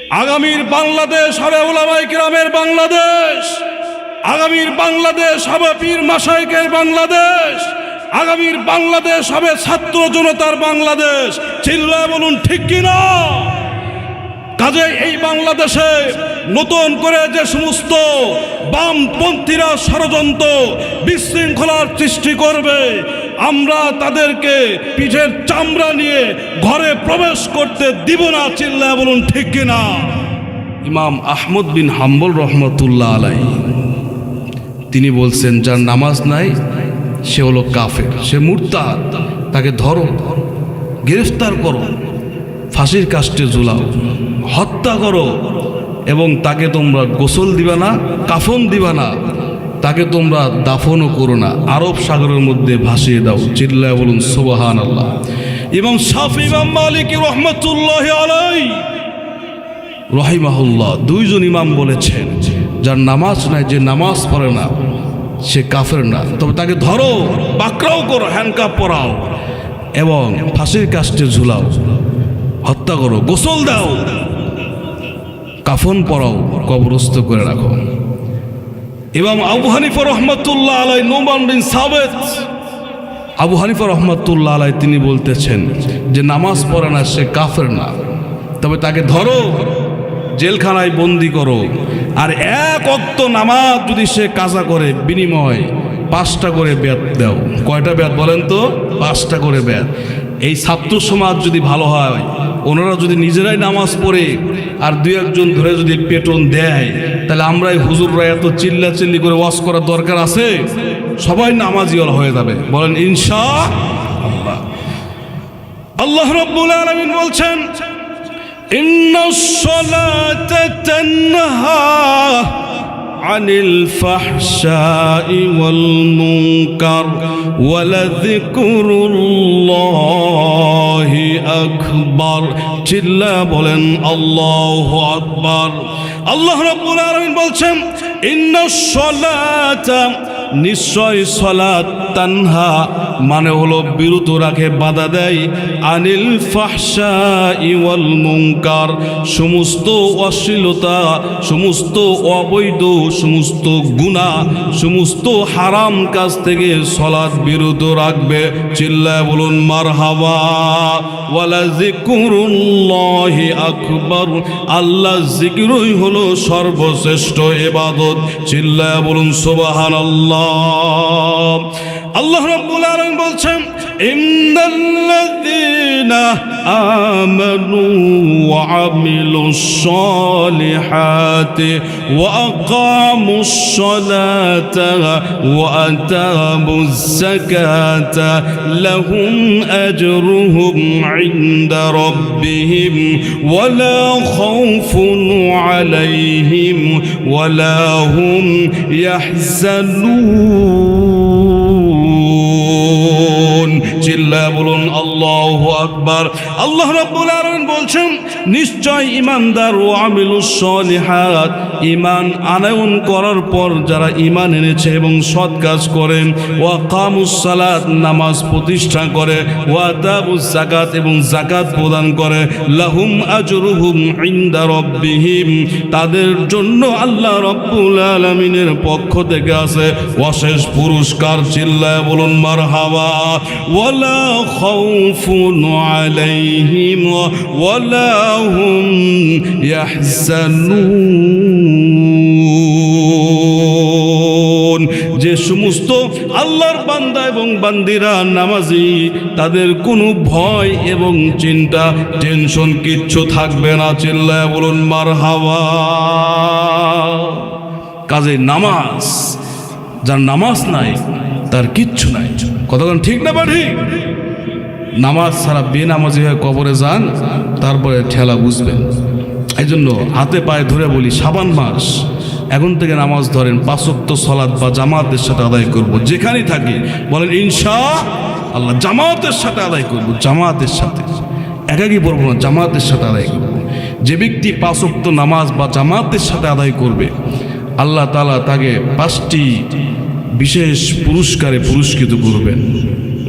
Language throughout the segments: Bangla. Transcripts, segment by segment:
আগামীর বাংলাদেশ হবে ওলামাই গ্রামের বাংলাদেশ। আগামীর বাংলাদেশ হবে পীর মাসাইকের বাংলাদেশ। আগামীর বাংলাদেশ হবে ছাত্র জনতার বাংলাদেশ। চিল্লায় বলুন, ঠিক কিনা? কাজে এই বাংলাদেশে নতুন করে যে সমস্ত বামপন্থীরা ষড়যন্ত্র বিশৃঙ্খলার সৃষ্টি করবে আমরা তাদেরকে পিঠের চামড়া নিয়ে ঘরে প্রবেশ করতে দিব না, চিল্লায় বলুন, ঠিক কিনা ইমাম আহমদ বিন হাম্বল রহমতুল্লাহ আলাই, তিনি বলছেন, যার নামাজ নাই, সে হলো কাফের। সে মুরতাদ, তাকে ধরো, গ্রেফতার করো, ফাঁসির কাস্টে ঝুলাও, হত্যা করো এবং তাকে তোমরা গোসল দিবা না, কাফন দিবা না। তাকে তোমরা দাফনও করো না। আরব সাগরের মধ্যে ভাসিয়ে দাও। চিল্লায় বলুন সোবাহান আল্লাহ এবং সাফ ইমাম মালিক রহমতুল্লাহ আলাই রহিমাহুল্লাহ দুইজন ইমাম বলেছেন, যার নামাজ নাই, যে নামাজ পড়ে না, সে কাফের না। তবে তাকে ধরো, বাকরাও করো হ্যান্ডকাপ পরাও এবং ফাঁসির কাস্টে ঝুলাও, হত্যা করো, গোসল দাও, কাফন পরাও, কবরস্থ করে রাখো। এবং আবু হানিফা রহমতুল্লাহ আলাই, নোমান বিন সাবেত। আবু হানিফা রহমতুল্লাহ আলাই তিনি বলতেছেন যে, নামাজ পড়ে না, সে কাফের না। তবে তাকে ধরো, জেলখানায় বন্দি করো। আর এক অক্ত নামাজ যদি সে কাজা করে, বিনিময় পাঁচটা করে ব্যাত দাও। কয়টা ব্যাত বলেন তো? পাঁচটা করে ব্যাত। এই ছাত্র সমাজ যদি ভালো হয় ওনারা যদি নিজেরাই নামাজ পড়ে আর দু একজন ধরে যদি পেটন দেয়, তাহলে আমরাই হুজুররা এত চিল্লা চিল্লি করে ওয়াশ করার দরকার আছে? সবাই নামাজিওয়াল হয়ে যাবে। বলেন, ইনশা আল্লাহ। রব্বুল আলমিন বলছেন ইন্নসলা عن الفحشاء والمنكر ولذكر الله أكبر جلا بولن الله أكبر الله رب العالمين بولشم إن الصلاة নিশ্চয় সলাত তানহা মানে হলো বিরত রাখে বাধা দেয়। আনিল ফাহসা ইওয়াল মুঙ্কার সমস্ত অশ্লীলতা, সমস্ত অবৈধ, সমস্ত গুণা সমস্ত হারাম কাজ থেকে সলাৎ বিরত রাখবে। চিল্লায় বলুন মার হাওয়া জিকুরুল্লাহি আকবার আল্লাহ জিকিরই হলো সর্বশ্রেষ্ঠ এবাদত চিল্লায় বলুন, সুবহানাল্লাহ। আল্লাহ রাব্বুল আলামিন বলছেন ইন্নাল্লাযীনা আমানু ওয়া আমিলুস সালিহাতি ওয়া আকামুস সালাতা ওয়া আতামুজ যাকাতা লাহুম আজরুহুম ইনদা রাব্বিহিম ওয়া লা খাউফুন চিল্লা বলুন আল্লাহ আকবর। আল্লাহ রব্বুল আলমিন বলছেন নিশ্চয় ইমানদার ও আমিলুস সলিহাত। ইমান আনয়ন করার পর যারা ইমান এনেছে এবং সৎ কাজ করেন ওয়া কামুস সালাত, নামাজ প্রতিষ্ঠা করে, ওয়া তাবুস জাকাত এবং জাকাত প্রদান করে, লাহুম আজরুহুম ইনদা রাব্বিহিম। তাদের জন্য আল্লাহ রব্বুল আলামিনের পক্ষ থেকে আছে অশেষ পুরস্কার, চিল্লায় বলুন মারহাবা। ওয়ালা খাউফুন আলাইহিম, ওয়ালা হুম ইয়াহজানুন যে সমস্ত আল্লাহর বান্দা এবং বান্দিরা নামাজি, তাদের কোনো ভয় এবং চিন্তা, টেনশন কিচ্ছু থাকবে না। চিল্লায় বলুন মার হাওয়া কাজে নামাজ, যার নামাজ নাই, তার কিচ্ছু নাই। কতক্ষণ ঠিক না বা ঠিক? নামাজ ছাড়া বেনামাজি হয়ে কবরে যান, তারপরে ঠেলা বুঝবেন। এই জন্য হাতে পায়ে ধরে বলি, সাবান মাস। এখন থেকে নামাজ ধরেন পাঁচক্ত সলাদ বা জামাতের সাথে আদায় করব। যেখানেই থাকি, বলেন, ইনশা আল্লাহ, জামাতের সাথে আদায় করব, জামাতের সাথে। একাকি পড়ব না, জামাতের সাথে আদায় করব। যে ব্যক্তি পাঁচক্ত নামাজ বা জামাতের সাথে আদায় করবে, আল্লাহ তালা তাকে পাঁচটি বিশেষ পুরস্কারে পুরস্কৃত করবেন।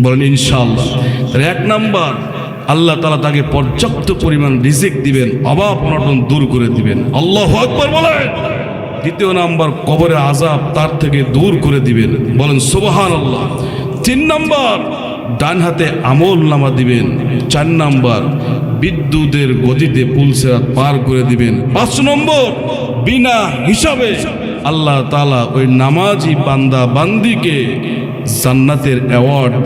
বলেন ইনশাল্লাহ তাহলে এক নাম্বার, আল্লাহ তালা তাকে পর্যাপ্ত পরিমাণ রিজিক দিবেন, অভাব অনটন দূর করে দিবেন। আল্লাহ আকবর বলেন। দ্বিতীয় নাম্বার কবরে আজাব তার থেকে দূর করে দিবেন। বলেন সুবহান আল্লাহ তিন নাম্বার, ডান হাতে আমল নামা দিবেন। চার নাম্বার, বিদ্যুতের গতিতে পুলসেরাত পার করে দিবেন। পাঁচ নম্বর, বিনা হিসাবে আল্লাহ তালা ওই নামাজি বান্দা বান্দিকে জান্নাতের অ্যাওয়ার্ড